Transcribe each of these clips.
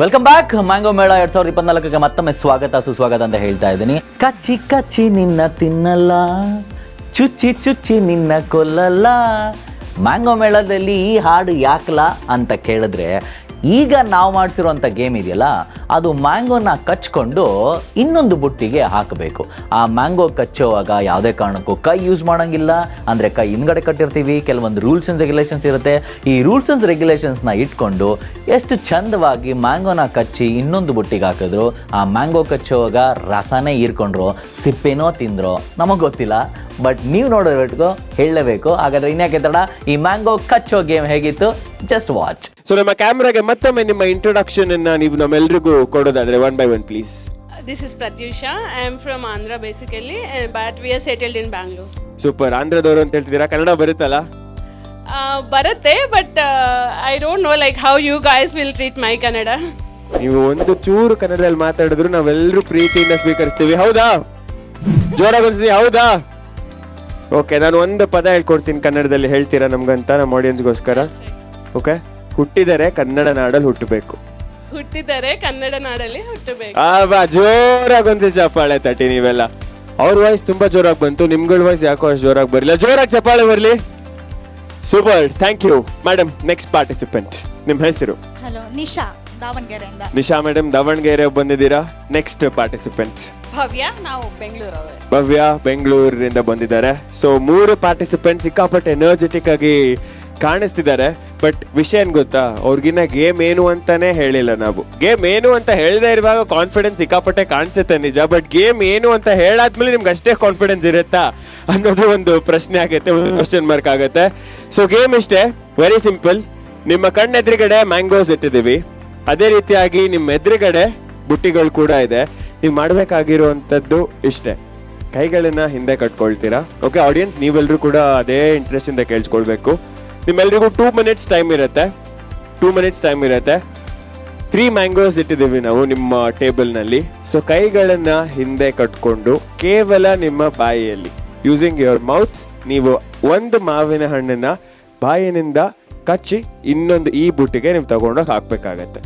Welcome back mango ಮೇಳ ಎರಡ್ ಸಾವಿರದ ಇಪ್ಪತ್ನಾಲ್ಕಕ್ಕೆ ಮತ್ತೊಮ್ಮೆ ಸ್ವಾಗತ, ಸುಸ್ವಾಗತ ಅಂತ ಹೇಳ್ತಾ ಇದ್ದೀನಿ. ಕಚ್ಚಿ ಕಚ್ಚಿ ನಿನ್ನ ತಿನ್ನಲ್ಲ, ಚುಚ್ಚಿ ಚುಚ್ಚಿ ನಿನ್ನ ಕೊಲ್ಲಲ್ಲ. ಮ್ಯಾಂಗೋ ಮೇಳದಲ್ಲಿ ಈ ಹಾಡು ಯಾಕಲ ಅಂತ ಕೇಳಿದ್ರೆ ಈಗ ನಾವು ಮಾಡಿಸಿರುವಂಥ ಗೇಮ್ ಇದೆಯಲ್ಲ, ಅದು ಮ್ಯಾಂಗೋನ ಕಚ್ಕೊಂಡು ಇನ್ನೊಂದು ಬುಟ್ಟಿಗೆ ಹಾಕಬೇಕು. ಆ ಮ್ಯಾಂಗೋ ಕಚ್ಚೋವಾಗ ಯಾವುದೇ ಕಾರಣಕ್ಕೂ ಕೈ ಯೂಸ್ ಮಾಡೋಂಗಿಲ್ಲ. ಅಂದರೆ ಕೈ ಹಿಂದ್ಗಡೆ ಕಟ್ಟಿರ್ತೀವಿ, ಕೆಲವೊಂದು ರೂಲ್ಸ್ ಆ್ಯಂಡ್ ರೆಗ್ಯುಲೇಷನ್ಸ್ ಇರುತ್ತೆ. ಈ ರೂಲ್ಸ್ ಆ್ಯಂಡ್ ರೆಗ್ಯುಲೇಷನ್ಸ್ನ ಇಟ್ಕೊಂಡು ಎಷ್ಟು ಚಂದವಾಗಿ ಮ್ಯಾಂಗೋನ ಕಚ್ಚಿ ಇನ್ನೊಂದು ಬುಟ್ಟಿಗೆ ಹಾಕಿದ್ರು, ಆ ಮ್ಯಾಂಗೋ ಕಚ್ಚೋವಾಗ ರಸನೇ ಹೀರ್ಕೊಂಡ್ರು, ಸಿಪ್ಪೆನೋ ತಿಂದ್ರು, ನಮಗೆ ಗೊತ್ತಿಲ್ಲ. ಬಟ್ ನೀವು ನೋಡೋವರೆಗೂ ಹೇಳಲೇಬೇಕು. ಹಾಗಾದರೆ ಇನ್ಯಾಕೆ ತಡ? ಈ ಮ್ಯಾಂಗೋ ಕಚ್ಚೋ ಗೇಮ್ ಹೇಗಿತ್ತು? ಜಸ್ಟ್ ವಾಚ್ ಸೊ ನಮ್ಮ ಕ್ಯಾಮ್ರಾಗೆ ಮತ್ತೊಮ್ಮೆ ನಿಮ್ಮ ಇಂಟ್ರೊಡಕ್ಷನ್ ಅನ್ನ ನೀವು ನಮ್ಮೆಲ್ರಿಗೂ ಕೊಡೋದಾದ್ರೆ one by one please This is Pratyusha. I am from Andhra basically, and, but we are settled in Bangalore. Super ಆಂಧ್ರದವರು ಅಂತ ಹೇಳ್ತಿದ್ದೀರಾ? ಕನ್ನಡ ಬರುತ್ತಲ್ಲ? Uh, but I don't know like how you guys will treat my Kannada my ನೀವು ಒಂದು ಚೂರು ಕನ್ನಡದಲ್ಲಿ ಮಾತಾಡಿದ್ರು ನಾವೆಲ್ಲರೂ ಪ್ರೀತಿಯಿಂದ ಸ್ವೀಕರಿಸ್ತೀವಿ. ಹೌದಾ? ಜೋರಾಗಿ ಅನ್ಸ್ತೀವಿ ಹೌದಾ? ಓಕೆ ನಾನು ಒಂದು ಪದ ಹೇಳ್ಕೊಡ್ತೀನಿ ಕನ್ನಡದಲ್ಲಿ. ಹೇಳ್ತೀರಾ ನಮ್ಗಂತ ನಮ್ಮ ಆಡಿಯನ್ಸ್ಗೋಸ್ಕರ ಓಕೆ ಹುಟ್ಟಿದರೆ ಕನ್ನಡ ನಾಡಲ್ಲಿ ಹುಟ್ಟಬೇಕು. ಹುಟ್ಟಿದರೆ ಕನ್ನಡ ನಾಡಲ್ಲಿ ಹುಟ್ಟಬೇಕು. ಆ ಬಾ ಜೋರಾಗಿ ಒಂದು ಚಪ್ಪಾಳೆ ತಟ್ಟಿ ನೀವೆಲ್ಲ. ಅವ್ರ ವಾಯ್ಸ್ ತುಂಬಾ ಜೋರಾಗಿ ಬಂತು ನಿಮ್ಗಳ ವಾಯ್ಸ್ ಯಾಕೋ ಅಷ್ಟು ಜೋರಾಗಿ ಬರಲಿಲ್ಲ. ಜೋರಾಗಿ ಚಪ್ಪಾಳೆ ಬರಲಿ. Super thank you madam next participant ನಿಮ್ಮ ಹೆಸರು? ಹಲೋ ನಿಶಾ ದಾವಣಗೆರೆಯಿಂದ. ನಿಶಾ ಮೇಡಮ್ ದಾವಣಗೆರೆ ಬಂದಿದ್ದೀರಾ? ನೆಕ್ಸ್ಟ್ ಪಾರ್ಟಿಸಿಪೆಂಟ್ ಭವ್ಯ ನಾವು ಬೆಂಗಳೂರವೇ ಭವ್ಯ ಬೆಂಗಳೂರಿನಿಂದ ಬಂದಿದ್ದಾರೆ. ಸೊ ಮೂರು ಪಾರ್ಟಿಸಿಪೆಂಟ್ ಸಿಕ್ಕಾಪಟ್ಟೆ ಎನರ್ಜೆಟಿಕ್ ಆಗಿ ಕಾಣಿಸ್ತಿದ್ದಾರೆ ಬಟ್ ವಿಷಯ ಏನ್ ಗೊತ್ತಾ? ಅವ್ರಿಗಿನ್ನ ಗೇಮ್ ಏನು ಅಂತಾನೆ ಹೇಳಿಲ್ಲ ನಾವು. ಗೇಮ್ ಏನು ಅಂತ ಹೇಳದೇ ಇರುವಾಗ ಕಾನ್ಫಿಡೆನ್ಸ್ ಸಿಕ್ಕಾಪಟ್ಟೆ ಕಾಣಿಸುತ್ತೆ ನಿಜ ಬಟ್ ಗೇಮ್ ಏನು ಅಂತ ಹೇಳಾದ್ಮೇಲೆ ನಿಮ್ಗೆ ಅಷ್ಟೇ ಕಾನ್ಫಿಡೆನ್ಸ್ ಇರುತ್ತಾ? ಅನ್ನೋದು ಒಂದು ಪ್ರಶ್ನೆ ಆಗುತ್ತೆ, ಒಂದು ಕ್ವಶನ್ ಮಾರ್ಕ್ ಆಗುತ್ತೆ. ಸೊ ಗೇಮ್ ಇಷ್ಟೇ ವೆರಿ ಸಿಂಪಲ್ ನಿಮ್ಮ ಕಣ್ಣೆದುರುಗಡೆ ಮ್ಯಾಂಗೋಸ್ ಇಟ್ಟಿದ್ದೀವಿ. ಅದೇ ರೀತಿಯಾಗಿ ನಿಮ್ಮ ಎದುರುಗಡೆ ಬುಟ್ಟಿಗಳು ಕೂಡ ಇದೆ. ನೀವು ಮಾಡಬೇಕಾಗಿರುವಂಥದ್ದು ಇಷ್ಟೇ. ಕೈಗಳನ್ನ ಹಿಂದೆ ಕಟ್ಕೊಳ್ತೀರಾ? ಓಕೆ ಆಡಿಯನ್ಸ್ ನೀವೆಲ್ಲರೂ ಕೂಡ ಅದೇ ಇಂಟ್ರೆಸ್ಟಿಂದ ಕೇಳಿಸ್ಕೊಳ್ಬೇಕು. ನಿಮ್ಮೆಲ್ರಿಗೂ ಟೂ ಮಿನಿಟ್ಸ್ ಟೈಮ್ ಇರುತ್ತೆ. ಟೂ ಮಿನಿಟ್ಸ್ ಟೈಮ್ ಇರುತ್ತೆ. ತ್ರೀ ಮ್ಯಾಂಗೋಸ್ ಇಟ್ಟಿದ್ದೀವಿ ನಾವು ನಿಮ್ಮ ಟೇಬಲ್ನಲ್ಲಿ. ಸೊ ಕೈಗಳನ್ನು ಹಿಂದೆ ಕಟ್ಕೊಂಡು ಕೇವಲ ನಿಮ್ಮ ಬಾಯಿಯಲ್ಲಿ. ಯೂಸಿಂಗ್ ಯುವರ್ ಮೌತ್ ನೀವು ಒಂದು ಮಾವಿನ ಹಣ್ಣನ್ನು ಬಾಯಿನಿಂದ ಕಚ್ಚಿ ಇನ್ನೊಂದು ಈ ಬುಟ್ಟಿಗೆ ನೀವು ತಗೊಂಡೋಗಿ ಹಾಕ್ಬೇಕಾಗತ್ತೆ.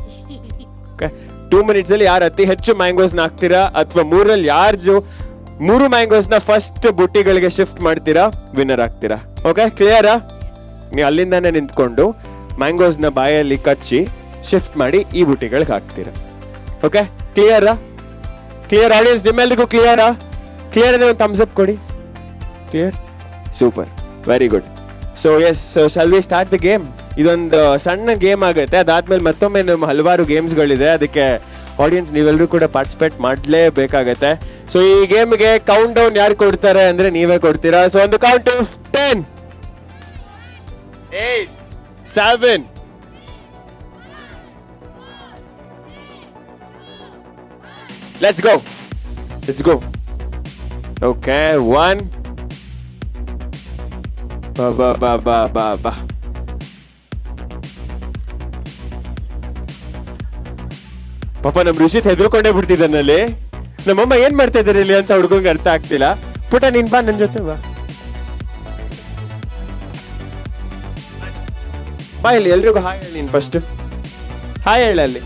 ಓಕೆ ಟೂ ಮಿನಿಟ್ಸಲ್ಲಿ ಯಾರು ಅತಿ ಹೆಚ್ಚು ಮ್ಯಾಂಗೋಸ್ನ ಹಾಕ್ತೀರಾ? ಅಥವಾ ಮೂರಲ್ಲಿ ಯಾರು ಮೂರು ಮ್ಯಾಂಗೋಸ್ನ ಫಸ್ಟ್ ಬುಟ್ಟಿಗಳಿಗೆ ಶಿಫ್ಟ್ ಮಾಡ್ತೀರಾ? ವಿನ್ನರ್ ಆಗ್ತೀರಾ? ಓಕೆ ಕ್ಲಿಯರಾ ನೀವು ಅಲ್ಲಿಂದನೇ ನಿಂತ್ಕೊಂಡು ಮ್ಯಾಂಗೋಸ್ನ ಬಾಯಲ್ಲಿ ಕಚ್ಚಿ ಶಿಫ್ಟ್ ಮಾಡಿ ಈ ಬುಟ್ಟಿಗಳಿಗೆ ಹಾಕ್ತೀರ? ಓಕೆ ಕ್ಲಿಯರಾ ಕ್ಲಿಯರ್ ಆಡಿಯನ್ಸ್ ನಿಮ್ಮೆಲ್ರಿಗೂ ಕ್ಲಿಯರಾ ಕ್ಲಿಯರ್ ಅಂದರೆ ಒಂದು ಅಪ್ ಕೊಡಿ. Clear super very good so yes shall we start the game ಇದೊಂದು ಸಣ್ಣ ಗೇಮ್ ಆಗುತ್ತೆ. ಅದಾದ್ಮೇಲೆ ಮತ್ತೊಮ್ಮೆ ನಮ್ಮ ಹಲವಾರು ಗೇಮ್ಸ್ಗಳಿದೆ ಅದಕ್ಕೆ ಆಡಿಯನ್ಸ್ ನೀವೆಲ್ಲರೂ ಕೂಡ ಪಾರ್ಟಿಸಿಪೇಟ್ ಮಾಡಲೇಬೇಕಾಗತ್ತೆ. ಸೊ ಈ ಗೇಮ್ಗೆ ಕೌಂಟ್ ಡೌನ್ ಯಾರು ಕೊಡ್ತಾರೆ ಅಂದ್ರೆ ನೀವೇ ಕೊಡ್ತೀರಾ? ಸೊ ಒಂದು count ten eight seven. Let's go let's go okay one ಬಾ ಬಾ ಬಾ ಬಾ ಬಾ ಬಾ ಪಾಪ ನಮ್ ಋಷಿತ್ ಹೆದರ್ಕೊಂಡೇ ಬಿಡ್ತಿದ್ದಾನಲ್ಲಿ ನಮ್ಮಮ್ಮ ಏನ್ ಮಾಡ್ತಾ ಇದ್ದಾರೆ ಇಲ್ಲಿ ಅಂತ ಹುಡ್ಗಂಗೆ ಅರ್ಥ ಆಗ್ತಿಲ್ಲ. ಪುಟ, ನಿನ್ ಬಾ, ನನ್ ಜೊತೆ ಬಾ. ಬಾ ಇಲ್ಲಿ ಎಲ್ರಿಗೂ ಹಾಯ್ ಹೇಳಿ ನೀನ್ ಫಸ್ಟ್ ಹಾಯ್ ಹೇಳ ಅಲ್ಲಿ.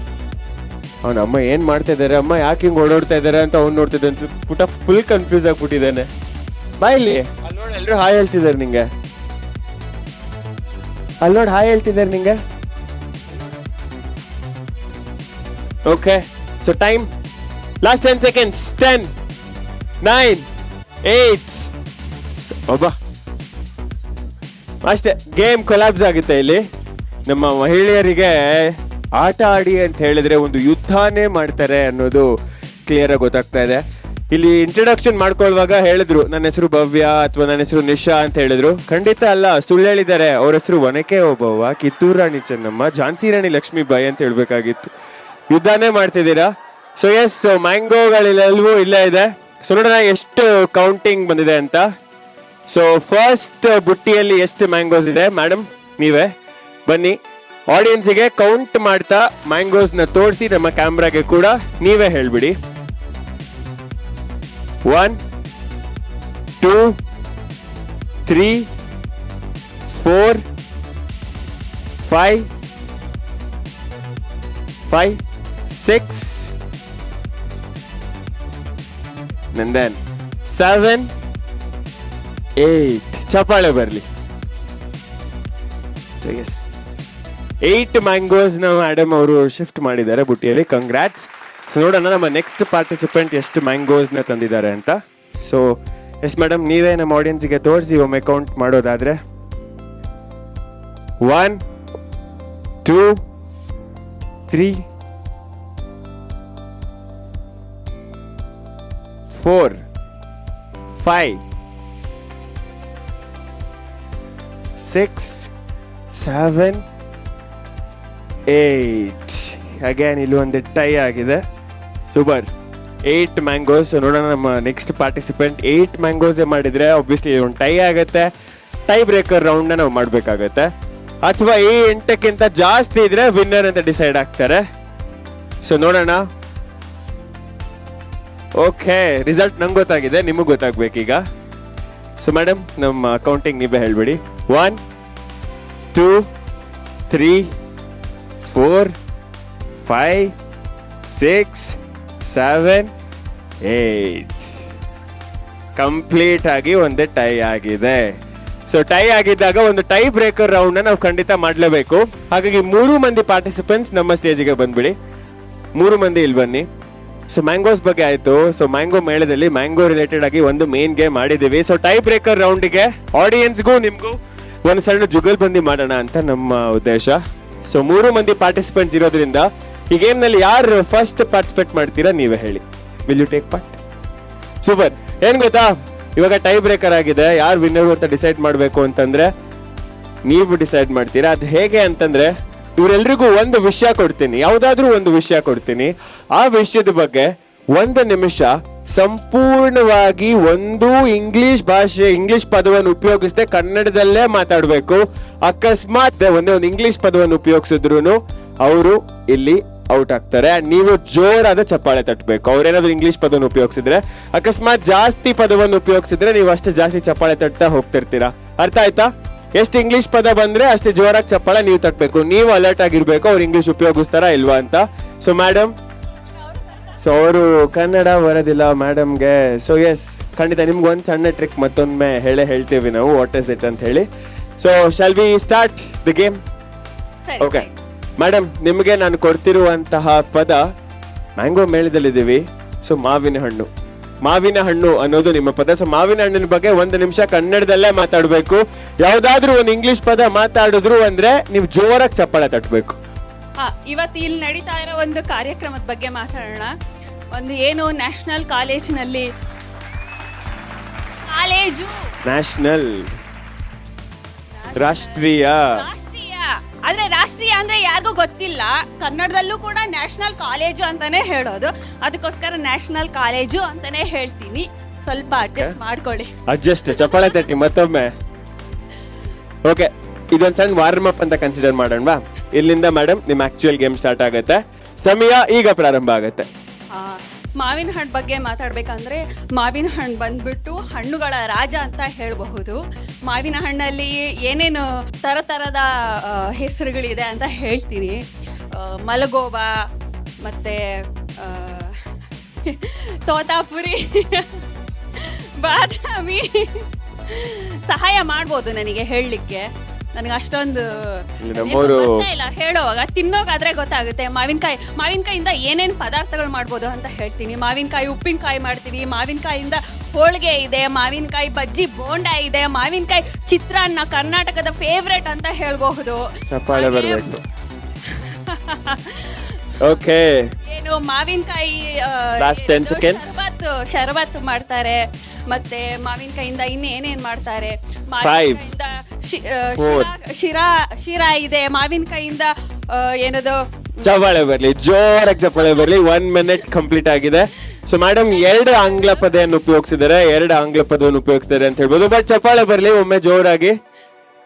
ಅವನ ಅಮ್ಮ ಏನ್ ಮಾಡ್ತಾ ಇದಾರೆ? ಅಮ್ಮ ಯಾಕೆ ಹಿಂಗ್ ಓಡಾಡ್ತಾ ಇದಾರೆ ಅಂತ ಅವ್ನು ನೋಡ್ತಿದ್ದಾನೆ ಪುಟ ಫುಲ್ ಕನ್ಫ್ಯೂಸ್ ಆಗ್ಬಿಟ್ಟಿದ್ದಾನೆ. ಬಾ ಇಲ್ಲಿ. ಅಲ್ಲಿ ನೋಡಿ ಎಲ್ರು ಹಾಯ್ ಹೇಳ್ತಿದಾರೆ ನಿಂಗೆ. ಅಲ್ಲಿ ನೋಡಿ ಹಾಯ್ ಹೇಳ್ತಿದ್ದಾರೆ ನಿಂಗೆ. Okay so time last ten seconds ten nine eight ಒಬ್ಬ ಅಷ್ಟೇ ಗೇಮ್ ಕೊಲಾಬ್ಸ್ ಆಗುತ್ತೆ ಇಲ್ಲಿ. ನಮ್ಮ ಮಹಿಳೆಯರಿಗೆ ಆಟ ಆಡಿ ಅಂತ ಹೇಳಿದ್ರೆ ಒಂದು ಯುದ್ಧನೇ ಮಾಡ್ತಾರೆ ಅನ್ನೋದು ಕ್ಲಿಯರ್ ಆಗಿ ಗೊತ್ತಾಗ್ತಾ ಇದೆ. ಇಲ್ಲಿ ಇಂಟ್ರಡಕ್ಷನ್ ಮಾಡ್ಕೊಳ್ಳುವಾಗ ಹೇಳಿದ್ರು, ನನ್ನ ಹೆಸರು ಭವ್ಯ ಅಥವಾ ನನ್ನ ಹೆಸರು ನಿಶಾ ಅಂತ ಹೇಳಿದ್ರು. ಖಂಡಿತ ಅಲ್ಲ, ಸುಳ್ಳು ಹೇಳಿದ್ದಾರೆ. ಅವ್ರ ಹೆಸರು ಒನಕೆ ಓಬವ್ವ ಕಿತ್ತೂರು ರಾಣಿ ಚೆನ್ನಮ್ಮ, ಝಾನ್ಸಿ ರಾಣಿ ಲಕ್ಷ್ಮೀಬಾಯಿ ಅಂತ ಹೇಳ್ಬೇಕಾಗಿತ್ತು. ಯುದ್ಧನೇ ಮಾಡ್ತಿದ್ದೀರಾ? ಸೊ ಎಸ್ ಮ್ಯಾಂಗೋಗಳೆಲ್ಲವೂ ಇಲ್ಲೇ ಇದೆ. ಸೊ ನೋಡೋಣ ಎಷ್ಟು ಕೌಂಟಿಂಗ್ ಬಂದಿದೆ ಅಂತ. ಸೊ ಫಸ್ಟ್ ಬುಟ್ಟಿಯಲ್ಲಿ ಎಷ್ಟು ಮ್ಯಾಂಗೋಸ್ ಇದೆ? ಮೇಡಮ್ ನೀವೇ? ಬನ್ನಿ. ಆಡಿಯನ್ಸಿಗೆ ಕೌಂಟ್ ಮಾಡ್ತಾ ಮ್ಯಾಂಗೋಸ್ನ ತೋರಿಸಿ, ನಮ್ಮ ಕ್ಯಾಮ್ರಾಗೆ ಕೂಡ ನೀವೇ ಹೇಳ್ಬಿಡಿ. One two three four five five six Nandan seven eight ಚಪ್ಪಾಳೆ ಬರಲಿ. ಸೊ ಎಸ್ ಮ್ಯಾಂಗೋಸ್ ಮ್ಯಾಂಗೋಸ್ನ ಮೇಡಮ್ ಅವರು ಶಿಫ್ಟ್ ಮಾಡಿದ್ದಾರೆ ಬುಟ್ಟಿಯಲ್ಲಿ. ಕಂಗ್ರಾಟ್ಸ್ ಸೊ ನೋಡೋಣ ನಮ್ಮ ನೆಕ್ಸ್ಟ್ ಪಾರ್ಟಿಸಿಪೆಂಟ್ ಎಷ್ಟು ಮ್ಯಾಂಗೋಸ್ನ ತಂದಿದ್ದಾರೆ ಅಂತ. ಸೊ ಎಸ್ ಮೇಡಮ್ ನೀವೇ ನಮ್ಮ ಆಡಿಯನ್ಸ್ಗೆ ತೋರಿಸಿ ಒಮ್ಮೆ ಕೌಂಟ್ ಮಾಡೋದಾದ್ರೆ. One two three four five six seven eight again ಇಲ್ಲಿ ಒಂದು ಟೈ ಆಗಿದೆ. ಸೂಪರ್ ಏಯ್ಟ್ ಮ್ಯಾಂಗೋಸ್ ನೋಡೋಣ ನಮ್ಮ ನೆಕ್ಸ್ಟ್ ಪಾರ್ಟಿಸಿಪೆಂಟ್ ಏಯ್ಟ್ ಮ್ಯಾಂಗೋಸೇ ಮಾಡಿದರೆ ಒಬ್ವಿಯಸ್ಲಿ ಒಂದು ಟೈ ಆಗುತ್ತೆ. ಟೈ ಬ್ರೇಕರ್ ರೌಂಡ್ನ ನಾವು ಮಾಡಬೇಕಾಗತ್ತೆ. ಅಥವಾ ಈ ಎಂಟಕ್ಕಿಂತ ಜಾಸ್ತಿ ಇದ್ರೆ ವಿನ್ನರ್ ಅಂತ ಡಿಸೈಡ್ ಆಗ್ತಾರೆ. ಸೊ ನೋಡೋಣ. ಓಕೆ ರಿಸಲ್ಟ್ ನಂಗೆ ಗೊತ್ತಾಗಿದೆ, ನಿಮಗೆ ಗೊತ್ತಾಗ್ಬೇಕೀಗ. ಸೊ ಮೇಡಮ್ ನಮ್ಮ ಅಕೌಂಟಿಂಗ್ ನೀವೇ ಹೇಳ್ಬಿಡಿ. One two three four five six seven eight complete ಆಗಿ ಒಂದು ಟೈ ಆಗಿದೆ. ಸೊ ಟೈ ಆಗಿದ್ದಾಗ ಒಂದು ಟೈ ಬ್ರೇಕರ್ ರೌಂಡ್ ನಾವು ಖಂಡಿತ ಮಾಡಲೇಬೇಕು. ಹಾಗಾಗಿ ಮೂರು ಮಂದಿ ಪಾರ್ಟಿಸಿಪೆಂಟ್ಸ್ ನಮ್ಮ ಸ್ಟೇಜಿಗೆ ಬಂದ್ಬಿಡಿ. ಮೂರು ಮಂದಿ ಇಲ್ಲಿ ಬನ್ನಿ. ಸೊ ಮ್ಯಾಂಗೋಸ್ ಬಗ್ಗೆ ಆಯಿತು. ಸೊ ಮ್ಯಾಂಗೋ ಮೇಳದಲ್ಲಿ ಮ್ಯಾಂಗೋ ರಿಲೇಟೆಡ್ ಆಗಿ ಒಂದು ಮೇನ್ ಗೇಮ್ ಮಾಡಿದ್ದೀವಿ. ಸೊ ಟೈ ಬ್ರೇಕರ್ ರೌಂಡಿಗೆ ಆಡಿಯನ್ಸ್ಗೂ ನಿಮಗೂ ಒಂದು ಸಣ್ಣ ಜುಗಲ್ ಬಂದಿ ಮಾಡೋಣ ಅಂತ ನಮ್ಮ ಉದ್ದೇಶ. ಸೊ ಮೂರು ಮಂದಿ ಪಾರ್ಟಿಸಿಪೆಂಟ್ಸ್ ಇರೋದ್ರಿಂದ, ಈ ಗೇಮ್ನಲ್ಲಿ ಯಾರು ಫಸ್ಟ್ ಪಾರ್ಟಿಸಿಪೇಟ್ ಮಾಡ್ತೀರಾ ನೀವೇ ಹೇಳಿ. Will you take part super ಏನ್ ಗೊತ್ತಾ? ಇವಾಗ ಟೈ ಬ್ರೇಕರ್ ಆಗಿದೆ. ಯಾರು ವಿನ್ನರ್ ಅಂತ ಡಿಸೈಡ್ ಮಾಡಬೇಕು ಅಂತಂದ್ರೆ, ನೀವು ಡಿಸೈಡ್ ಮಾಡ್ತೀರಾ? ಅದು ಹೇಗೆ ಅಂತಂದ್ರೆ, ಇವರೆಲ್ರಿಗೂ ಒಂದು ವಿಷಯ ಕೊಡ್ತೀನಿ. ಯಾವುದಾದ್ರೂ ಒಂದು ವಿಷಯ ಕೊಡ್ತೀನಿ. ಆ ವಿಷಯದ ಬಗ್ಗೆ ಒಂದು ನಿಮಿಷ ಸಂಪೂರ್ಣವಾಗಿ ಒಂದು ಇಂಗ್ಲಿಷ್ ಭಾಷೆ, ಇಂಗ್ಲಿಷ್ ಪದವನ್ನು ಉಪಯೋಗಿಸದೆ ಕನ್ನಡದಲ್ಲೇ ಮಾತಾಡಬೇಕು. ಅಕಸ್ಮಾತ್ ಒಂದೇ ಒಂದು ಇಂಗ್ಲಿಷ್ ಪದವನ್ನು ಉಪಯೋಗಿಸಿದ್ರು ಅವರು ಇಲ್ಲಿ ಔಟ್ ಆಗ್ತಾರೆ. ನೀವು ಜೋರಾದ ಚಪ್ಪಾಳೆ ತಟ್ಟಬೇಕು ಅವ್ರೇನಾದ್ರು ಇಂಗ್ಲಿಷ್ ಪದವನ್ನು ಉಪಯೋಗಿಸಿದ್ರೆ, ಅಕಸ್ಮಾತ್ ಜಾಸ್ತಿ ಪದವನ್ನು ಉಪಯೋಗಿಸಿದ್ರೆ ನೀವು ಅಷ್ಟು ಜಾಸ್ತಿ ಚಪ್ಪಾಳೆ ತಟ್ತಾ ಹೋಗ್ತಿರ್ತೀರಾ. ಅರ್ಥ ಆಯ್ತಾ? ಎಷ್ಟು ಇಂಗ್ಲಿಷ್ ಪದ ಬಂದ್ರೆ ಅಷ್ಟು ಜೋರಾಗಿ ಚಪ್ಪಾಳೆ ನೀವು ತಟ್ಟಬೇಕು ನೀವು ಅಲರ್ಟ್ ಆಗಿರ್ಬೇಕು, ಅವ್ರು ಇಂಗ್ಲಿಷ್ ಉಪಯೋಗಿಸ್ತಾರಾ ಇಲ್ವಾ ಅಂತ. ಸೊ ಮೇಡಮ್ ಸೊ ಅವರು ಕನ್ನಡ ಬರೋದಿಲ್ಲ ಮೇಡಮ್ಗೆ ಸೊ ಎಸ್ ಖಂಡಿತ ನಿಮ್ಗೆ ಒಂದು ಸಣ್ಣ ಟ್ರಿಕ್ ಮತ್ತೊಮ್ಮೆ ಹೇಳೇ ಹೇಳ್ತೀವಿ ನಾವು. ವಾಟ್ ಇಸ್ ಇಟ್ ಅಂತ ಹೇಳಿ. So shall we start the game okay madam ನಿಮಗೆ ನಾನು ಕೊಡ್ತಿರುವಂತಹ ಪದ ಮ್ಯಾಂಗೋ ಮೇಳದಲ್ಲಿದ್ದೀವಿ. ಸೊ ಮಾವಿನ ಹಣ್ಣು. ಮಾವಿನ ಹಣ್ಣು ಅನ್ನೋದು ನಿಮ್ಮ ಪದ. ಸೊ ಮಾವಿನ ಹಣ್ಣಿನ ಬಗ್ಗೆ ಒಂದು ನಿಮಿಷ ಕನ್ನಡದಲ್ಲೇ ಮಾತಾಡಬೇಕು. ಯಾವುದಾದ್ರೂ ಒಂದು ಇಂಗ್ಲಿಷ್ ಪದ ಮಾತಾಡಿದ್ರು ಅಂದ್ರೆ ನೀವು ಜೋರಾಗಿ ಚಪ್ಪಾಳೆ ತಟ್ಟಬೇಕು ಹಾ ಇವತ್ತು ಇಲ್ಲಿ ನಡೀತಾ ಇರೋ ಒಂದು ಕಾರ್ಯಕ್ರಮದ ಬಗ್ಗೆ ಮಾತಾಡೋಣ. ಒಂದು ಏನು ನ್ಯಾಷನಲ್ ಕಾಲೇಜಿನಲ್ಲಿ ಕಾಲೇಜು. ನ್ಯಾಷನಲ್ ರಾಷ್ಟ್ರೀಯ. ರಾಷ್ಟ್ರೀಯ. ಆದ್ರೆ ರಾಷ್ಟ್ರೀಯ ಅಂದ್ರೆ ಯಾರಿಗೂ ಗೊತ್ತಿಲ್ಲ. ಕನ್ನಡದಲ್ಲೂ ಕೂಡ ನ್ಯಾಷನಲ್ ಕಾಲೇಜು ಅಂತಾನೆ ಹೇಳೋದು. ಅದಕ್ಕೋಸ್ಕರ ನ್ಯಾಷನಲ್ ಕಾಲೇಜು ಅಂತಾನೆ ಹೇಳ್ತೀನಿ. ಸ್ವಲ್ಪ ಅಡ್ಜಸ್ಟ್ ಮಾಡ್ಕೊಳ್ಳಿ. ಅಡ್ಜಸ್ಟ್ ಚಪ್ಪಾಳೆ ತಟ್ಟಿ ಮತ್ತೊಮ್ಮೆ. ಓಕೆ ಇದೊಂದು ಸಣ್ಣ ವಾರ್ಮ್ ಅಪ್ ಅಂತ ಕನ್ಸಿಡರ್ ಮಾಡೋಣವಾ? ಇಲ್ಲಿಂದ ಮೇಡಮ್ ನಿಮ್ಮ ಆಕ್ಚುಯಲ್ ಗೇಮ್ ಸ್ಟಾರ್ಟ್ ಆಗುತ್ತೆ. ಸಮಯ ಈಗ ಪ್ರಾರಂಭ ಆಗುತ್ತೆ. ಮಾವಿನ ಹಣ್ಣು ಬಗ್ಗೆ ಮಾತಾಡಬೇಕಂದ್ರೆ, ಮಾವಿನ ಹಣ್ಣು ಬಂದ್ಬಿಟ್ಟು ಹಣ್ಣುಗಳ ರಾಜ ಅಂತ ಹೇಳಬಹುದು. ಮಾವಿನ ಹಣ್ಣಲ್ಲಿ ಏನೇನು ಥರ ಥರದ ಹೆಸರುಗಳಿದೆ ಅಂತ ಹೇಳ್ತೀನಿ. ಮಲಗೋವ ಮತ್ತು ತೋತಾಪುರಿ, ಬಾದಾಮಿ, ಸಹಾಯ ಮಾಡ್ಬೋದು ನನಗೆ ಹೇಳಲಿಕ್ಕೆ. ನನಗೆ ಅಷ್ಟೊಂದು ಇಲ್ಲಿ ಗೊತ್ತೇ ಇಲ್ಲ. ಹೇಳೋವಾಗ ತಿನ್ನೋಕಾದ್ರೆ ಗೊತ್ತಾಗುತ್ತೆ. ಮಾವಿನಕಾಯಿ ಮಾವಿನಕಾಯಿಂದ ಏನೇನು ಪದಾರ್ಥಗಳು ಮಾಡ್ಬೋದು ಅಂತ ಹೇಳ್ತೀನಿ. ಮಾವಿನಕಾಯಿ ಉಪ್ಪಿನಕಾಯಿ ಮಾಡ್ತೀವಿ. ಮಾವಿನಕಾಯಿಂದ ಹೋಳಿಗೆ ಇದೆ ಮಾವಿನಕಾಯಿ ಬಜ್ಜಿ ಬೋಂಡ ಇದೆ ಮಾವಿನಕಾಯಿ ಚಿತ್ರಾನ್ನ ಕರ್ನಾಟಕದ ಫೇವ್ರೆಟ್ ಅಂತ ಹೇಳಬಹುದು. ಚಪ್ಪಾಳೆ ಬರಬೇಕು. ಓಕೆ ಏನು ಮಾವಿನಕಾಯಿ Last 10 ಏನು seconds. ಶರಬತ್ತು ಶರಬತ್ತು ಮಾಡ್ತಾರೆ. ಮತ್ತೆ ಮಾವಿನಕಾಯಿಂದ ಇನ್ನೇನೇನ್ ಮಾಡ್ತಾರೆ. ಮಾವಿನಕಾಯಿಂದ ಶಿ- ಆ, ಶಿರಾ- ಶಿರಾ ಶಿರಾ ಇದೆ. ಮಾವಿನಕಾಯಿಂದ ಆ, ಏನದು? ಚಪ್ಪಾಳೆ ಬರ್ಲಿ ಜೋರಾಗಿ ಚಪ್ಪಾಳೆ ಬರ್ಲಿ. ಒನ್ ಮಿನಿಟ್ ಕಂಪ್ಲೀಟ್ ಆಗಿದೆ. ಸೊ ಮೇಡಮ್ ಎರಡು ಆಂಗ್ಲ ಪದವನ್ನು ಉಪಯೋಗಿಸಿದ್ದಾರೆ. ಎರಡು ಆಂಗ್ಲ ಪದವನ್ನು ಉಪಯೋಗಿಸಿದ್ದಾರೆ ಅಂತ ಹೇಳ್ಬೋದು. ಬಟ್ ಚಪ್ಪಾಳೆ ಬರ್ಲಿ ಒಮ್ಮೆ ಜೋರಾಗಿ.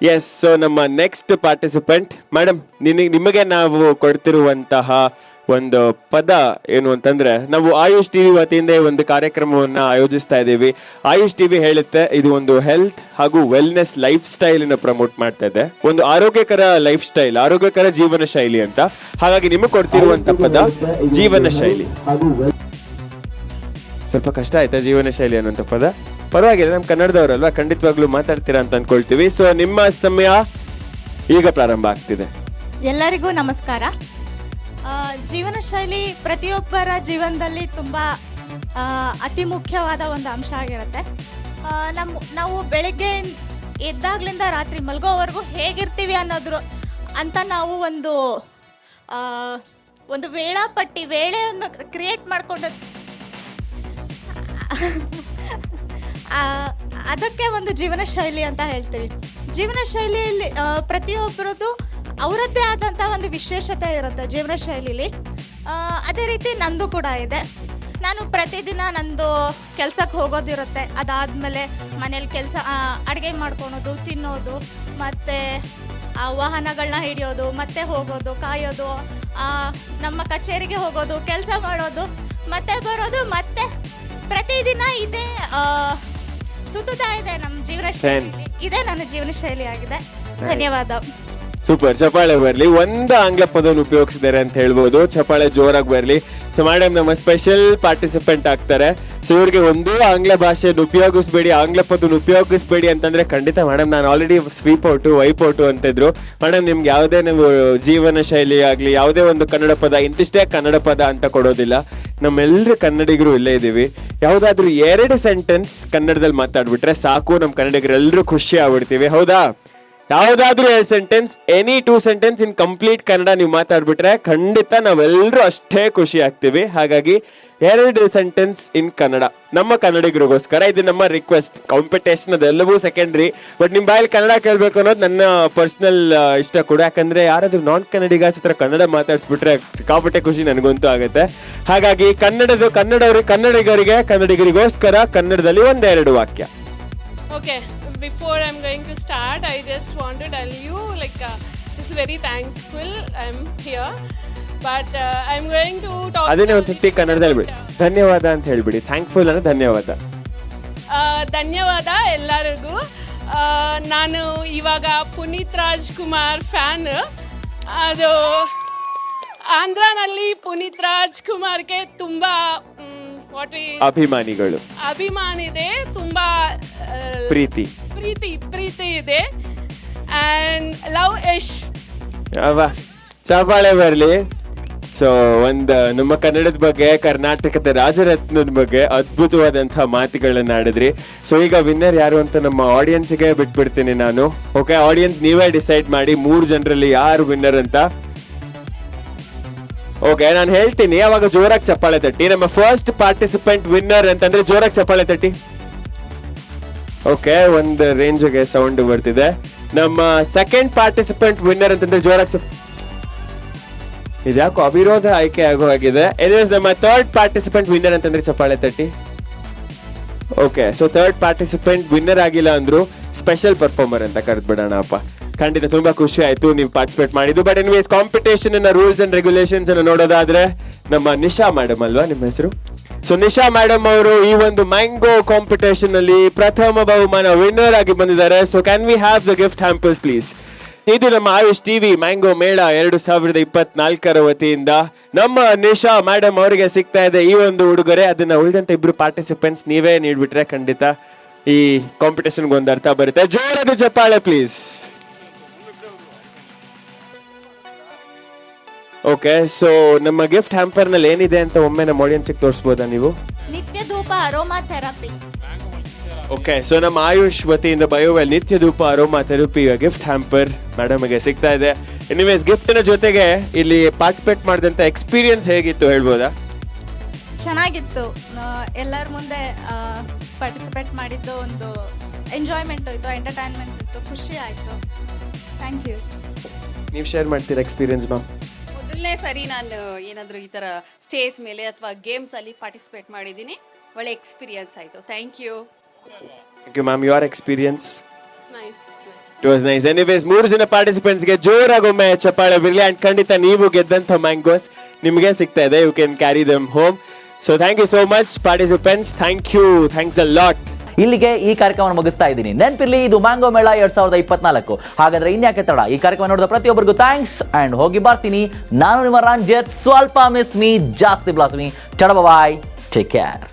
ಎಸ್ ಸೊ ನಮ್ಮ ನೆಕ್ಸ್ಟ್ ಪಾರ್ಟಿಸಿಪೆಂಟ್ ಮೇಡಮ್ ನಿನಗೆ ನಿಮಗೆ ನಾವು ಕೊಡ್ತಿರುವಂತಹ ಒಂದು ಪದ ಏನು ಅಂತಂದ್ರೆ, ನಾವು ಆಯುಷ್ ಟಿವಿ ವತಿಯಿಂದ ಒಂದು ಕಾರ್ಯಕ್ರಮವನ್ನ ಆಯೋಜಿಸ್ತಾ ಇದ್ದೀವಿ. ಆಯುಷ್ ಟಿವಿ ಹೇಳುತ್ತೆ, ಇದು ಒಂದು ಹೆಲ್ತ್ ಹಾಗೂ ವೆಲ್ನೆಸ್ ಲೈಫ್ ಸ್ಟೈಲ್ ಅನ್ನು ಪ್ರಮೋಟ್ ಮಾಡ್ತಾ ಇದೆ. ಒಂದು ಆರೋಗ್ಯಕರ ಲೈಫ್ ಸ್ಟೈಲ್ ಆರೋಗ್ಯಕರ ಜೀವನ ಶೈಲಿ ಅಂತ. ಹಾಗಾಗಿ ನಿಮಗೆ ಕೊಡ್ತಿರುವಂತ ಪದ ಜೀವನ ಶೈಲಿ. ಸ್ವಲ್ಪ ಕಷ್ಟ ಆಯ್ತಾ ಜೀವನ ಶೈಲಿ ಅನ್ನುವಂಥ ಪದ? ಪರವಾಗಿಲ್ಲ ನಮ್ಮ ಕನ್ನಡದವರಲ್ವಾ? ಖಂಡಿತವಾಗ್ಲೂ ಮಾತಾಡ್ತೀರಾ ಅಂತ ಅನ್ಕೊಳ್ತೀವಿ. ಸೊ ನಿಮ್ಮ ಸಮಯ ಈಗ ಪ್ರಾರಂಭ ಆಗ್ತಿದೆ. ಎಲ್ಲರಿಗೂ ನಮಸ್ಕಾರ. ಜೀವನ ಶೈಲಿ ಪ್ರತಿಯೊಬ್ಬರ ಜೀವನದಲ್ಲಿ ತುಂಬ ಅತಿ ಮುಖ್ಯವಾದ ಒಂದು ಅಂಶ ಆಗಿರುತ್ತೆ. ನಮ್ಮ ನಾವು ಬೆಳಗ್ಗೆ ಎದ್ದಾಗ್ಲಿಂದ ರಾತ್ರಿ ಮಲ್ಗೋವರೆಗೂ ಹೇಗಿರ್ತೀವಿ ಅನ್ನೋದ್ರು ಅಂತ ನಾವು ಒಂದು ಒಂದು ವೇಳಾಪಟ್ಟಿ, ವೇಳೆಯನ್ನು ಕ್ರಿಯೇಟ್ ಮಾಡಿಕೊಂಡು ಅದಕ್ಕೆ ಒಂದು ಜೀವನ ಶೈಲಿ ಅಂತ ಹೇಳ್ತೀವಿ. ಜೀವನ ಶೈಲಿಯಲ್ಲಿ ಪ್ರತಿಯೊಬ್ಬರದ್ದು ಅವರದ್ದೇ ಆದಂಥ ಒಂದು ವಿಶೇಷತೆ ಇರುತ್ತೆ ಜೀವನ ಶೈಲಿಲಿ. ಆ, ಅದೇ ರೀತಿ ನಂದು ಕೂಡ ಇದೆ. ನಾನು ಪ್ರತಿದಿನ ನಂದು ಕೆಲ್ಸಕ್ಕೆ ಹೋಗೋದಿರುತ್ತೆ. ಅದಾದಮೇಲೆ ಮನೇಲಿ ಕೆಲಸ ಅಡುಗೆ ಮಾಡ್ಕೊಳೋದು ತಿನ್ನೋದು ಮತ್ತು ಆ ವಾಹನಗಳನ್ನ ಹಿಡಿಯೋದು ಮತ್ತೆ ಹೋಗೋದು ಕಾಯೋದು ಆ, ನಮ್ಮ ಕಚೇರಿಗೆ ಹೋಗೋದು ಕೆಲಸ ಮಾಡೋದು ಮತ್ತೆ ಬರೋದು ಮತ್ತೆ ಪ್ರತಿದಿನ ಇದೇ ಆ, ಸುತ್ತುತ್ತಾ ಇದೆ ನಮ್ಮ ಜೀವನ ಶೈಲಿ. ಇದೇ ನನ್ನ ಜೀವನ ಶೈಲಿ ಆಗಿದೆ ಧನ್ಯವಾದ. ಸೂಪರ್ ಚಪಾಳೆ ಬರಲಿ ಒಂದು ಆಂಗ್ಲ ಪದವನ್ನು ಉಪಯೋಗಿಸಿದ್ದಾರೆ ಅಂತ ಹೇಳ್ಬೋದು. ಚಪಾಳೆ ಜೋರಾಗಿ ಬರಲಿ ಸೊ ಮೇಡಮ್ ನಮ್ಮ ಸ್ಪೆಷಲ್ ಪಾರ್ಟಿಸಿಪೆಂಟ್ ಆಗ್ತಾರೆ. ಸೊ ಇವ್ರಿಗೆ ಒಂದು ಆಂಗ್ಲ ಭಾಷೆಯನ್ನು ಉಪಯೋಗಿಸ್ಬೇಡಿ, ಆಂಗ್ಲ ಪದವನ್ನು ಉಪಯೋಗಿಸ್ಬೇಡಿ ಅಂತಂದ್ರೆ ಖಂಡಿತ ಮೇಡಮ್ ನಾನು already sweep out wipe out ಅಂತಿದ್ರು ಮೇಡಮ್ ನಿಮ್ಗೆ ಯಾವುದೇ ನೀವು ಜೀವನ ಶೈಲಿ ಆಗಲಿ, ಯಾವುದೇ ಒಂದು ಕನ್ನಡ ಪದ, ಇಂತಿಷ್ಟೇ ಕನ್ನಡ ಪದ ಅಂತ ಕೊಡೋದಿಲ್ಲ. ನಮ್ಮೆಲ್ಲರೂ ಕನ್ನಡಿಗರು ಇಲ್ಲೇ ಇದ್ದೀವಿ ಯಾವುದಾದ್ರೂ ಎರಡು ಸೆಂಟೆನ್ಸ್ ಕನ್ನಡದಲ್ಲಿ ಮಾತಾಡ್ಬಿಟ್ರೆ ಸಾಕು ನಮ್ಮ ಕನ್ನಡಿಗರೆಲ್ಲರೂ ಖುಷಿ ಆಗ್ಬಿಡ್ತೀವಿ. ಹೌದಾ? ಯಾವ್ದಾದ್ರು ಎರಡು sentence any two sentence in complete Kannada ನೀವು ಮಾತಾಡ್ಬಿಟ್ರೆ ಖಂಡಿತ ನಾವೆಲ್ಲರೂ ಅಷ್ಟೇ ಖುಷಿ ಆಗ್ತೀವಿ. ಹಾಗಾಗಿ ಎರಡು ಸೆಂಟೆನ್ಸ್ ಇನ್ ಕನ್ನಡ. ನಮ್ಮ ಕನ್ನಡಿಗರಿಗೋಸ್ಕರ ಇದು ನಮ್ಮ ರಿಕ್ವೆಸ್ಟ್ ಕಾಂಪಿಟೇಷನ್ ಅದೆಲ್ಲವೂ ಸೆಕೆಂಡ್ರಿ ಬಟ್ ನಿಮ್ ಬಾಯಲ್ಲಿ ಕನ್ನಡ ಕೇಳಬೇಕು ಅನ್ನೋದು ನನ್ನ ಪರ್ಸನಲ್ ಇಷ್ಟ ಕೂಡ. ಯಾಕಂದ್ರೆ ಯಾರಾದ್ರೂ ನಾನ್ ಕನ್ನಡಿಗಾಸ್ ಹತ್ರ ಕನ್ನಡ ಮಾತಾಡ್ಸ್ಬಿಟ್ರೆ ಸಿಕ್ಕಾಪಟ್ಟೆ ಖುಷಿ ನನಗಂತೂ ಆಗುತ್ತೆ. ಹಾಗಾಗಿ ಕನ್ನಡದ ಕನ್ನಡವ್ರಿಗೆ ಕನ್ನಡಿಗರಿಗೆ ಕನ್ನಡಿಗರಿಗೋಸ್ಕರ ಕನ್ನಡದಲ್ಲಿ ಒಂದೆರಡು ವಾಕ್ಯ. Okay, before I'm going to start, I just want to tell you like uh, this is very thankful I'm here, but uh, I'm going to talk. ಅದನ್ನೇ ಒಂದು ಸತಿ ಕನ್ನಡದಲ್ಲಿ ಬಿಡಿ ಧನ್ಯವಾದ ಅಂತ ಹೇಳ್ಬಿಡಿ ಥ್ಯಾಂಕ್ಫುಲ್ ಅಂದ್ರೆ ಧನ್ಯವಾದ ಆ, ಧನ್ಯವಾದ ಎಲ್ಲರಿಗೂ ಆ, ನಾನು ಇವಾಗ ಪುನೀತ್ ರಾಜ್ಕುಮಾರ್ ಫ್ಯಾನ್ ಅದು ಆಂಧ್ರನಲ್ಲಿ ಪುನೀತ್ ರಾಜ್ಕುಮಾರ್ಗೆ ತುಂಬ ವಾಟ್ ವಿ ಅಭಿಮಾನಿಗಳು. ಅಭಿಮಾನ ಇದೆ ತುಂಬಾ ಆ, ಪ್ರೀತಿ. ಪ್ರೀತಿ ಪ್ರೀತಿ ಇದೆ. ಲವ್ ಯಶ್ ಅವ ಚಪಾಳೆ ಬರಲಿ. ಸೊ ಒಂದು ನಮ್ಮ ಕನ್ನಡದ ಬಗ್ಗೆ ಕರ್ನಾಟಕದ ರಾಜರತ್ನದ ಬಗ್ಗೆ ಅದ್ಭುತವಾದಂತಹ ಮಾತುಗಳನ್ನ ಆಡಿದ್ರಿ. ಸೊ ಈಗ ವಿನ್ನರ್ ಯಾರು ಅಂತ ನಮ್ಮ ಆಡಿಯನ್ಸ್ಗೆ ಬಿಟ್ಬಿಡ್ತೀನಿ ನಾನು. ಓಕೆ ಆಡಿಯನ್ಸ್ ನೀವೇ ಡಿಸೈಡ್ ಮಾಡಿ ಮೂರು ಜನರಲ್ಲಿ ಯಾರು ವಿನ್ನರ್ ಅಂತ. ಓಕೆ, ನಾನು ಹೇಳ್ತೀನಿ ಅವಾಗ ಜೋರಾಗಿ ಚಪ್ಪಾಳೆ ತಟ್ಟಿ? ನಮ್ಮ ಫಸ್ಟ್ ಪಾರ್ಟಿಸಿಪೆಂಟ್ ವಿನ್ನರ್ ಅಂತಂದ್ರೆ ಜೋರಾಗಿ ಚಪ್ಪಾಳೆ ತಟ್ಟಿ. ಓಕೆ, ಒಂದು ರೇಂಜ್ಗೆ ಸೌಂಡ್ ಬರ್ತಿದೆ. ನಮ್ಮ ಸೆಕೆಂಡ್ ಪಾರ್ಟಿಸಿಪೆಂಟ್ ವಿನ್ನರ್ ಅಂತಂದ್ರೆ ಜೋರಾಗಿ ಚಪ್ಪ ಇದ್ಯಾಕೋ ಅವಿರೋಧ ಆಯ್ಕೆ ಆಗೋ ಆಗಿದೆ ಎನಿವೇಸ್ ನಮ್ಮ ಥರ್ಡ್ ಪಾರ್ಟಿಸಿಪೆಂಟ್ ವಿನ್ನರ್ ಅಂತಂದ್ರೆ ಚಪ್ಪಾಳೆ ತಟ್ಟಿ. Okay so third participant winner ಆಗಿಲ್ಲ ಅಂದ್ರು ಸ್ಪೆಷಲ್ ಪರ್ಫಾರ್ಮರ್ ಅಂತ ಕರೆದ್ಬಿಡೋಣ ಅಪ್ಪ ಖಂಡಿತ ತುಂಬಾ ಖುಷಿ ಆಯ್ತು ನೀವು ಪಾರ್ಟಿಸಿಪೇಟ್ ಮಾಡಿದ್ದು. ಬಟ್ ಎನಿವೇಸ್ ಕಾಂಪಿಟೇಷನ್ ಅನ್ನ ರೂಲ್ಸ್ ಅಂಡ್ ರೆಗ್ಯುಲೇಷನ್ಸ್ ಅನ್ನ ನೋಡೋದಾದ್ರೆ ನಮ್ಮ ನಿಶಾ ಮೇಡಮ್ ಅಲ್ವಾ ನಿಮ್ಮ ಹೆಸರು? ಸೊ ನಿಶಾ ಮೇಡಮ್ ಅವರು ಈ ಒಂದು ಮ್ಯಾಂಗೋ ಕಾಂಪಿಟೇಷನ್ ಅಲ್ಲಿ ಪ್ರಥಮ ಬಹುಮಾನ ವಿನ್ನರ್ ಆಗಿ ಬಂದಿದ್ದಾರೆ. So can we have the gift hampers please ಇದು ನಮ್ಮ ಆಯುಷ್ ಟಿವಿ ಮ್ಯಾಂಗೋ ಮೇಳ ಎರಡು ಸಾವಿರದ ಇಪ್ಪತ್ನಾಲ್ಕರ ವತಿಯಿಂದ. ನಮ್ಮ ನಿಶಾ ಮೇಡಮ್ ಅವರಿಗೆ ಸಿಗ್ತಾ ಇದೆ ಈ ಒಂದು ಉಡುಗೊರೆ. ಅದನ್ನ ಉಳಿದಂತ ಇಬ್ರು ಪಾರ್ಟಿಸಿಪೆಂಟ್ಸ್ ನೀವೇ ನೀಡ್ಬಿಟ್ರೆ ಖಂಡಿತ ಈ ಕಾಂಪಿಟೇಷನ್ಗೆ ಒಂದು ಅರ್ಥ ಬರುತ್ತೆ. ಜೋರಾದ ಚಪ್ಪಾಳೆ ಪ್ಲೀಸ್ ಓಕೆ ಸೊ ನಮ್ಮ ಗಿಫ್ಟ್ ಹ್ಯಾಂಪರ್ನಲ್ಲಿ ಏನಿದೆ ಅಂತ ಒಮ್ಮೆ ನಮ್ಮ ಆಡಿಯನ್ಸ್ ತೋರಿಸ್ಬೋದಾ ನೀವು? ನಿತ್ಯ ಧೂಪ ಅರೋಮಾ ಥೆರಪಿ ಓಕೆ ಸೊ ನಮ್ಮ ಆಯುಷ್ ವತಿಯಿಂದ ಬಯೋವೆಲ್ ನಿತ್ಯ ಧೂಪ ಅರೋಮಾ ಥೆರಪಿ ಗಿಫ್ಟ್ ಹ್ಯಾಂಪರ್ ಮೇಡಮ್ಗೆ ಸಿಗ್ತಾ ಇದೆ. ಎನಿವೇಸ್ ಗಿಫ್ಟಿನ ಜೊತೆಗೆ ಇಲ್ಲಿ ಪಾರ್ಟಿಸಿಪೇಟ್ ಮಾಡಿದಂಥ ಎಕ್ಸ್ಪೀರಿಯನ್ಸ್ ಹೇಗಿತ್ತು ಹೇಳ್ಬೋದಾ? ಚೆನ್ನಾಗಿತ್ತು. ಎಲ್ಲರ ಮುಂದೆ ಪಾರ್ಟಿಸಿಪೇಟ್ ಮಾಡಿದ್ದು ಒಂದು ಎಂಜಾಯ್ಮೆಂಟ್ ಇತ್ತು ಎಂಟರ್ಟೈನ್ಮೆಂಟ್ ಇತ್ತು ಖುಷಿ ಆಯಿತು. ಥ್ಯಾಂಕ್ ಯು ನೀವು ಶೇರ್ ಮಾಡ್ತೀರಾ ಎಕ್ಸ್ಪೀರಿಯನ್ಸ್ ಮ್ಯಾಮ್ ಮೊದಲನೇ ಸರಿ ನಾನು ಏನಾದರೂ ಈ ಥರ ಸ್ಟೇಜ್ ಮೇಲೆ ಅಥವಾ ಗೇಮ್ಸಲ್ಲಿ ಪಾರ್ಟಿಸಿಪೇಟ್ ಮಾಡಿದ್ದೀನಿ. ಒಳ್ಳೆ ಎಕ್ಸ್ಪೀರಿಯನ್ಸ್ ಆಯಿತು. Thank you thank you ma'am your experience nice it was nice anyways ಮೂರು ಜನ ಪಾರ್ಟಿಸಿಪೆಂಟ್ಸ್ಗೆ ಜೋರಾಗೊಮ್ಮೆ ಚಪ್ಪಾಳೆ ಬಿರ್ಲಿ ಅಂಡ್ ಖಂಡಿತ ನೀವು ಗೆದ್ದಂತ ಮ್ಯಾಂಗೋಸ್ ನಿಮಗೆ ಸಿಗ್ತಾ ಇದೆ. You can carry them home so thank you so much participants thank you thanks a lot ಇಲ್ಲಿಗೆ ಈ ಕಾರ್ಯಕ್ರಮ ಮುಗಿಸ್ತಾ ಇದ್ದೀನಿ. ನೆನಪಿರ್ಲಿ, ಇದು ಮ್ಯಾಂಗೋ ಮೇಳ ಎರಡ್ ಸಾವಿರದ ಇಪ್ಪತ್ನಾಲ್ಕು. ಹಾಗಾದ್ರೆ ಇನ್ಯಾಕೆ ತಡ? ಈ ಕಾರ್ಯಕ್ರಮ ನೋಡಿದ ಪ್ರತಿಯೊಬ್ಬರಿಗೂ ಥ್ಯಾಂಕ್ಸ್ ಅಂಡ್ ಹೋಗಿ ಬರ್ತೀನಿ. ನಾನು ನಿಮ್ಮ ರಂಜಿತ್, ಸ್ವಲ್ಪ ಮಿಸ್ ಮೀ ಜಾಸ್ತಿ ಬ್ಲಾಸ್ ಮೀ ಚಡ ಬಾಯ್ ಟೇಕ್ ಕೇರ್